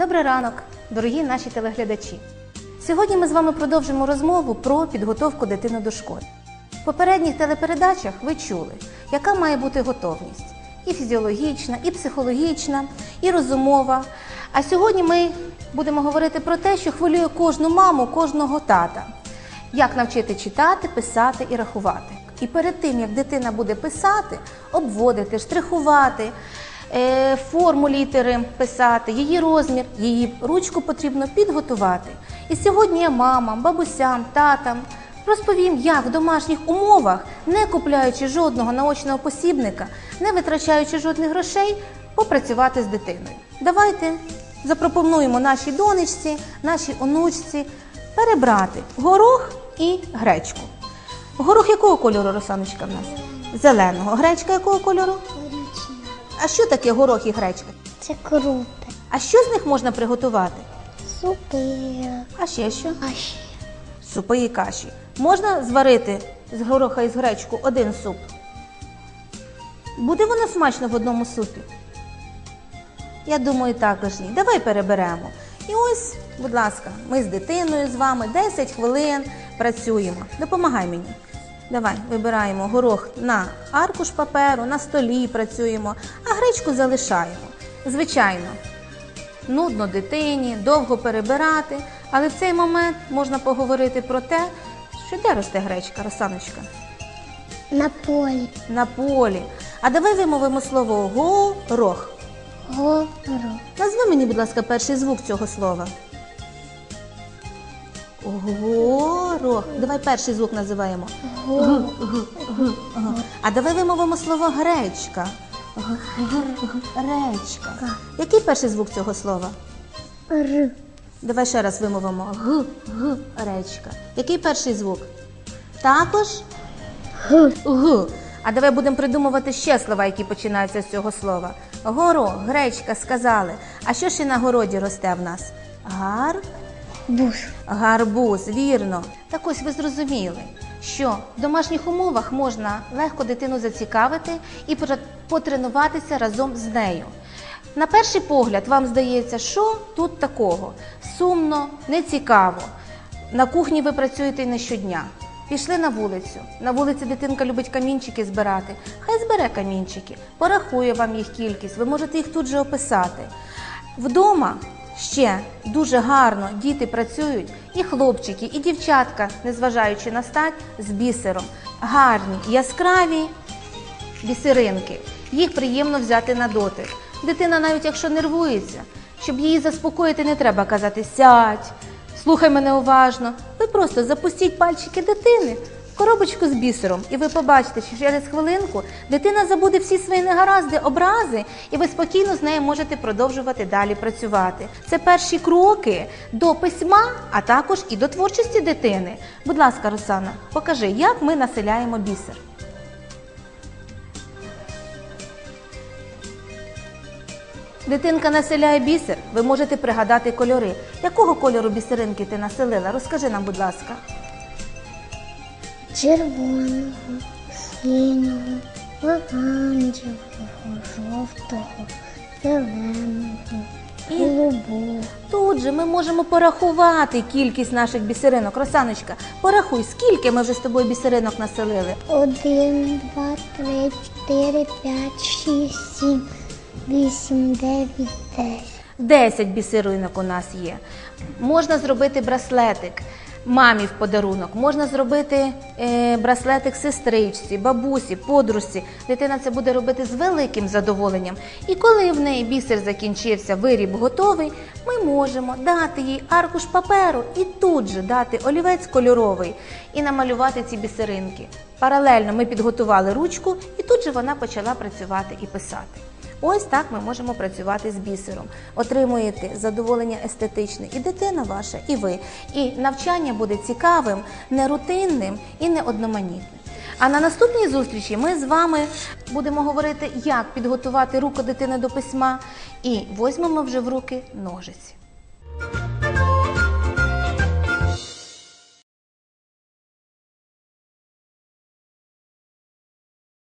Добрий ранок, дорогі наші телеглядачі. Сьогодні ми з вами продовжимо розмову про підготовку дитини до школи. В попередніх телепередачах ви чули, яка має бути готовність і фізіологічна, і психологічна, і розумова. А сьогодні ми будемо говорити про те, що хвилює кожну маму, кожного тата. Як навчити читати, писати і рахувати. І перед тим, як дитина буде писати, обводити, штрихувати, форму літери писати, її розмір, її ручку потрібно підготувати. І сьогодні я мамам, бабусям, татам розповім, як в домашніх умовах, не купляючи жодного наочного посібника, не витрачаючи жодних грошей, попрацювати з дитиною. Давайте запропонуємо нашій донечці, нашій онучці перебрати горох і гречку. Горох якого кольору, Росаночка, в нас? Зеленого. Гречка якого кольору? А що таке горох і гречка? Це круто. А що з них можна приготувати? Супи. А ще що? А ще Супи і каші. Можна зварити з гороха і з гречку один суп? Буде воно смачно в одному супі? Я думаю, також ні. Давай переберемо. І ось, будь ласка, ми з дитиною з вами 10 хвилин працюємо. Допомагай мені. Давай вибираємо горох на аркуш паперу, на столі працюємо, а гречку залишаємо. Звичайно, нудно дитині, довго перебирати, але в цей момент можна поговорити про те, що де росте гречка, Росаночка? на полі. На полі. А давай вимовимо слово горох. Горох. Назви мені, будь ласка, перший звук цього слова. Горох. Давай перший звук називаємо. А давай вимовимо слово гречка. Гречка. Який перший звук цього слова? Р. Давай ще раз вимовимо г, г, речка. Який перший звук? Також Г. г. А давай будемо придумувати ще слова, які починаються з цього слова. Горох, гречка, сказали. А що ще на городі росте в нас? Гар, Буш. гарбуз, вірно. Так ось ви зрозуміли, що в домашніх умовах можна легко дитину зацікавити і потренуватися разом з нею. На перший погляд вам здається, що тут такого? Сумно, нецікаво. На кухні ви працюєте не щодня. Пішли на вулицю. На вулиці дитинка любить камінчики збирати. Хай збере камінчики, порахує вам їх кількість, ви можете їх тут же описати. Вдома ще дуже гарно діти працюють, і хлопчики, і дівчатка, незважаючи на стать, з бісером. Гарні, яскраві бісеринки. Їх приємно взяти на дотик. Дитина, навіть якщо нервується, щоб її заспокоїти, не треба казати сядь, слухай мене уважно. Ви просто запустіть пальчики дитини коробочку з бісером, і ви побачите, що через хвилинку дитина забуде всі свої негаразди, образи, і ви спокійно з нею можете продовжувати далі працювати. Це перші кроки до письма, а також і до творчості дитини. Будь ласка, Росана, покажи, як ми населяємо бісер. Дитинка населяє бісер, ви можете пригадати кольори. Якого кольору бісеринки ти населила? Розкажи нам, будь ласка. Червоного, синього, оранжевого, жовтого, зеленого, І? голубого. Тут же ми можемо порахувати кількість наших бісеринок. Росаночка, порахуй, скільки ми вже з тобою бісеринок населили. Один, два, три, чотири, п'ять, шість, сім, вісім, дев'ять, десять. 10 бісеринок у нас є. Можна зробити браслетик мамі в подарунок, можна зробити е, браслетик сестричці, бабусі, подружці. Дитина це буде робити з великим задоволенням. І коли в неї бісер закінчився, виріб готовий, ми можемо дати їй аркуш паперу і тут же дати олівець кольоровий і намалювати ці бісеринки. Паралельно ми підготували ручку, і тут же вона почала працювати і писати. Ось так ми можемо працювати з бісером. Отримуєте задоволення естетичне і дитина ваша, і ви. І навчання буде цікавим, не рутинним і не одноманітним. А на наступній зустрічі ми з вами будемо говорити, як підготувати руку дитини до письма, і візьмемо вже в руки ножиці.